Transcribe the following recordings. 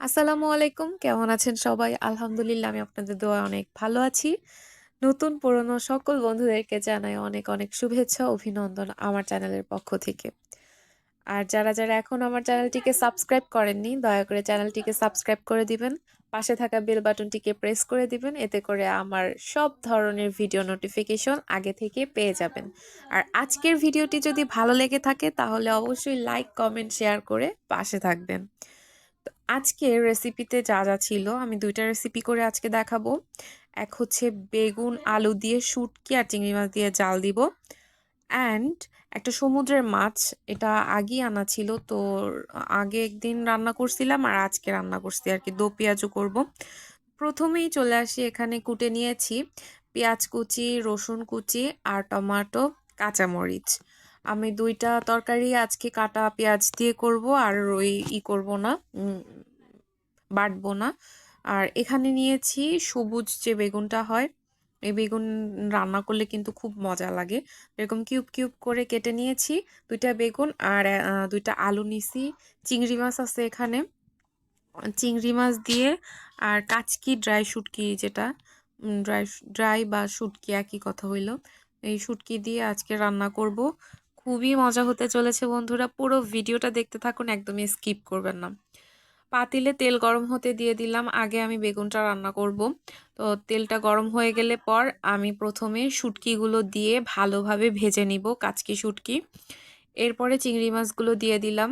আসসালামু আলাইকুম। কেমন আছেন সবাই? আলহামদুলিল্লাহ আমি আপনাদের দোয়া অনেক ভালো আছি। নতুন পুরনো সকল বন্ধুদেরকে জানাই অনেক, অনেক শুভেচ্ছা, অভিনন্দন আমার চ্যানেলের পক্ষ থেকে। আর যারা, যারা এখন আমার চ্যানেলটিকে সাবস্ক্রাইব করেননি, দয়া করে চ্যানেলটিকে সাবস্ক্রাইব করে দিবেন। পাশে থাকা বেল বাটনটিকে প্রেস করে দিবেন। এতে করে আমার সব ধরনের ভিডিও নোটিফিকেশন আগে থেকে পেয়ে যাবেন। আর আজকের ভিডিওটি যদি ভালো লেগে থাকে তাহলে অবশ্যই লাইক, কমেন্ট, শেয়ার করে পাশে থাকবেন। তো আজকের রেসিপিতে যা, যা ছিল আমি দুইটা রেসিপি করে আজকে দেখাবো। এক হচ্ছে বেগুন, আলু দিয়ে শুটকি আর চিংড়ি মাছ দিয়ে জাল দিব। অ্যান্ড একটা সমুদ্রের মাছ এটা আগেই আনা ছিল তো আগে একদিন রান্না করছিলাম আর আজকে রান্না করছি আর কি দো পেঁয়াজও করব। প্রথমেই চলে আসি এখানে কুটে নিয়েছি পেঁয়াজ কুচি, রসুন কুচি আর টমাটো, কাঁচামরিচ। আমি দুইটা তরকারি আজকে কাটা পেঁয়াজ দিয়ে করব আর ওই ই করব না বাটবো না। আর এখানে নিয়েছি সবুজ যে বেগুনটা হয়, এই বেগুন রান্না করলে কিন্তু খুব মজা লাগে। এরকম কিউব, কিউব করে কেটে নিয়েছি দুইটা বেগুন আর দুইটা আলু নিছি। চিংড়ি মাছ আছে এখানে। চিংড়ি মাছ দিয়ে আর কাচকি ড্রাই শুটকি যেটা ড্রাই ড্রাই বা শুটকি একই কথা হইল। এই শুটকি দিয়ে আজকে রান্না করব। খুবই মজা হতে চলেছে বন্ধুরা। পুরো ভিডিওটা দেখতে থাকুন, একদমই স্কিপ করবেন না। পাতিলে তেল গরম হতে দিয়ে দিলাম। আগে আমি বেগুনটা রান্না করব। তো তেলটা গরম হয়ে গেলে পর আমি প্রথমে শুটকিগুলো দিয়ে ভালোভাবে ভেজে নিব, কাচকি শুটকি। এরপরে চিংড়ি মাছগুলো দিয়ে দিলাম।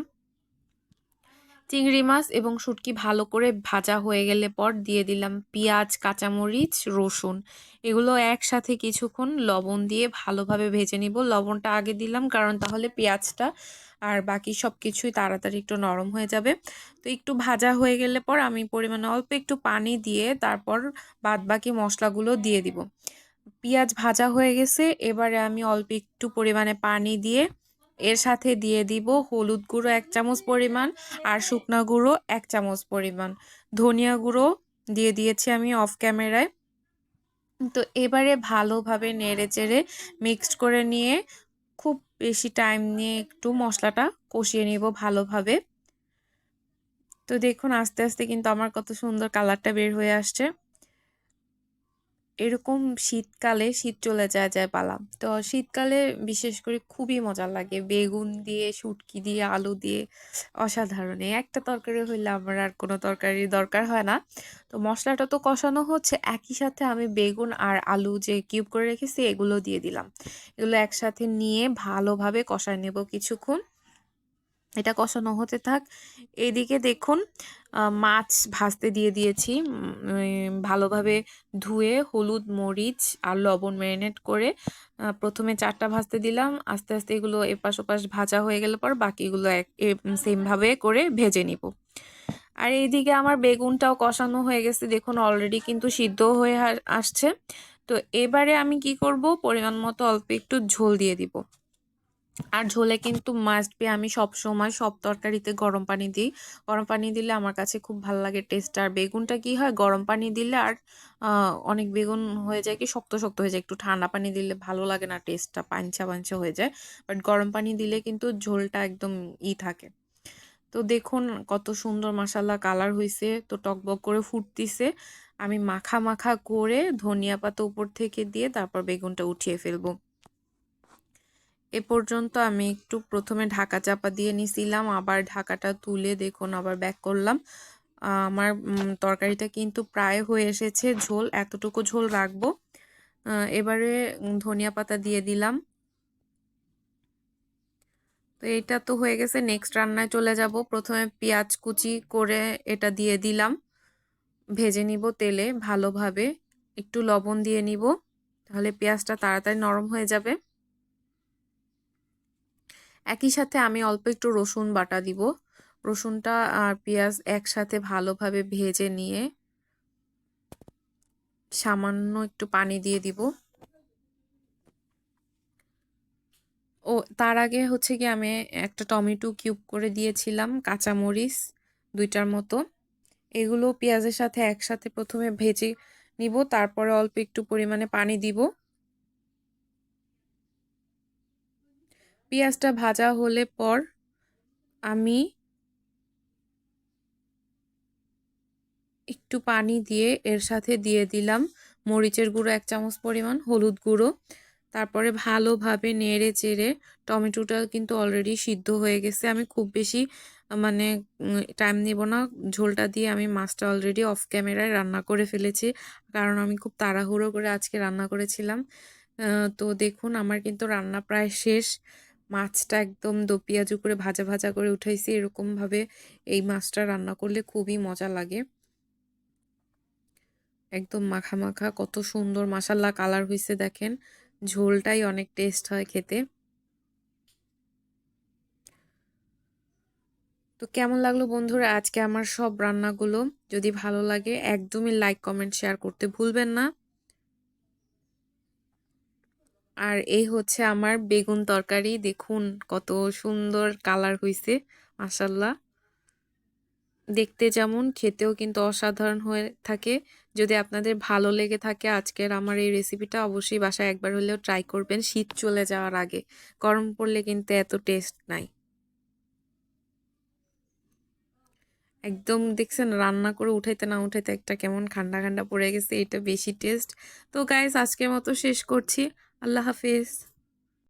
চিংড়ি মাছ এবং শুটকি ভালো করে ভাজা হয়ে গেলে পর দিয়ে দিলাম পেঁয়াজ, কাঁচামরিচ, রসুন। এগুলো একসাথে কিছুক্ষণ লবণ দিয়ে ভালোভাবে ভেজে নিব। লবণটা আগে দিলাম কারণ তাহলে পেঁয়াজটা আর বাকি সব কিছুই তাড়াতাড়ি একটু নরম হয়ে যাবে। তো একটু ভাজা হয়ে গেলে পর আমি পরিমাণে অল্প একটু পানি দিয়ে তারপর বাদ বাকি মশলাগুলো দিয়ে দিব। পেঁয়াজ ভাজা হয়ে গেছে, এবারে আমি অল্প একটু পরিমাণে পানি দিয়ে এর সাথে দিয়ে দিব হলুদ গুঁড়ো এক চামচ পরিমাণ আর শুকনা গুঁড়ো এক চামচ পরিমাণ। ধনিয়া গুঁড়ো দিয়ে দিয়েছি আমি অফ ক্যামেরায়। তো এবারে ভালোভাবে নেড়ে চেড়ে মিক্সড করে নিয়ে খুব বেশি টাইম নিয়ে একটু মশলাটা কষিয়ে নিব ভালোভাবে। তো দেখুন আস্তে, আস্তে কিন্তু আমার কত সুন্দর কালারটা বের হয়ে আসছে। এরকম শীতকালে শীত চলে যায়, যায় পালা। তো শীতকালে বিশেষ করে খুবই মজা লাগে। বেগুন দিয়ে, শুটকি দিয়ে, আলু দিয়ে অসাধারণ। একটা তরকারি হইলে আমার আর কোনো তরকারির দরকার হয় না। তো মশলাটা তো কষানো হচ্ছে, একই সাথে আমি বেগুন আর আলু যে কিউব করে রেখেছি এগুলো দিয়ে দিলাম। এগুলো একসাথে নিয়ে ভালোভাবে কষায় নেব কিছুক্ষণ। এটা কষানো হতে থাক। এদিকে দেখুন মাছ ভাজতে দিয়ে দিয়েছি। ভালোভাবে ধুয়ে হলুদ, মরিচ আর লবণ মেরিনেট করে প্রথমে ১ম এ ৪ টা ভাজতে দিলাম। আস্তে, আস্তে এগুলো এপাশ ওপাশ ভাজা হয়ে গেলে পর বাকিগুলো এক সেমভাবে করে ভেজে নিব। আর এইদিকে আমার বেগুনটাও কষানো হয়ে গেছে। দেখুন অলরেডি কিন্তু সিদ্ধ হয়ে আসছে। তো এবারে আমি কি করব পরিমাণ মতো অল্প একটু ঝোল দিয়ে দিব। আর ঝোলে কিন্তু মাস্ট বি আমি সবসময় সব তরকারিতে গরম পানি দিই। গরম পানি দিলে আমার কাছে খুব ভালো লাগে টেস্ট। আর বেগুনটা কি হয় গরম পানি দিলে আর অনেক বেগুন হয়ে যায় কি শক্ত, শক্ত হয়ে যায়। একটু ঠান্ডা পানি দিলে ভালো লাগে না টেস্টটা পানচা, পানচা হয়ে যায়। বাট গরম পানি দিলে কিন্তু ঝোলটা একদম ই থাকে। তো দেখুন কত সুন্দর মাশাআল্লাহ কালার হইছে। তো টকবক করে ফুটতিছে। আমি মাখা, মাখা করে ধনিয়া পাতা উপর থেকে দিয়ে তারপর বেগুনটা উঠিয়ে ফেলব। এ পর্যন্ত আমি একটু প্রথমে ঢাকা চাপা দিয়ে নিছিলাম। আবার ঢাকাটা তুলে দেখুন, আবার ব্যাক করলাম। আমার তরকারিটা কিন্তু প্রায় হয়ে এসেছে। ঝোল, এতটুকু ঝোল রাখব। এবারে ধনিয়া পাতা দিয়ে দিলাম। তো এটা তো হয়ে গেছে। নেক্সট রান্নায় চলে যাব। প্রথমে পেঁয়াজ কুচি করে এটা দিয়ে দিলাম। ভেজে নিব তেলে ভালোভাবে। একটু লবণ দিয়ে নিব। তাহলে পেঁয়াজটা তাড়াতাড়ি নরম হয়ে যাবে। একই সাথে আমি অল্প একটু রসুন বাটা দিব। রসুনটা আর পেঁয়াজ একসাথে ভালোভাবে ভেজে নিয়ে সামান্য একটু পানি দিয়ে দিব। ও তার আগে হচ্ছে গিয়ে আমি একটা টমেটো কিউব করে দিয়েছিলাম, কাঁচামরিচ ২ টার মতো। এগুলো পেঁয়াজের সাথে একসাথে প্রথমে ভেজে নিব। তারপরে অল্প একটু পরিমাণে পানি দিব। পেঁয়াজটা ভাজা হলে পর আমি একটু পানি দিয়ে এর সাথে দিয়ে দিলাম মরিচের গুঁড়ো এক চামচ পরিমাণ, হলুদ গুঁড়ো। তারপরে ভালোভাবে নেড়ে চেড়ে টমেটোটা কিন্তু অলরেডি সিদ্ধ হয়ে গেছে। আমি খুব বেশি মানে টাইম নিব না। ঝোলটা দিয়ে আমি মাছটা অলরেডি অফ ক্যামেরায় রান্না করে ফেলেছি, কারণ আমি খুব তাড়াহুড়ো করে আজকে রান্না করেছিলাম। তো দেখুন, আমার কিন্তু রান্না প্রায় শেষ। মাছটা একদম দো পেঁয়াজু করে ভাজা ভাজা করে উঠাইছি। এরকমভাবে এই মাছটা রান্না করলে খুবই মজা লাগে। একদম মাখা মাখা, কত সুন্দর মাসাল্লা কালার হয়েছে দেখেন। ঝোলটাই অনেক টেস্ট হয় খেতে। তো কেমন লাগল বন্ধুরা আজকে আমার সব রান্নাগুলো? যদি ভালো লাগে একদমই লাইক, কমেন্ট, শেয়ার করতে ভুলবেন না। আর এই হচ্ছে আমার বেগুন তরকারি। দেখুন কত সুন্দর কালার হয়েছে মাসাল্লাহ দেখতে যেমন, খেতেও কিন্তু অসাধারণ হয়ে থাকে। যদি আপনাদের ভালো লেগে থাকে আজকের আমার এই রেসিপিটা অবশ্যই বাসায় একবার হলেও ট্রাই করবেন। শীত চলে যাওয়ার আগে। গরম পড়লে কিন্তু এত টেস্ট নাই। একদম দেখছেন, রান্না করে উঠাইতে না উঠাইতে একটা কেমন ঠান্ডা ঠান্ডা পড়ে গেছে, এটা বেশি টেস্ট তো গাইজ আজকের মতো শেষ করছি। আল্লাহ হাফিজ।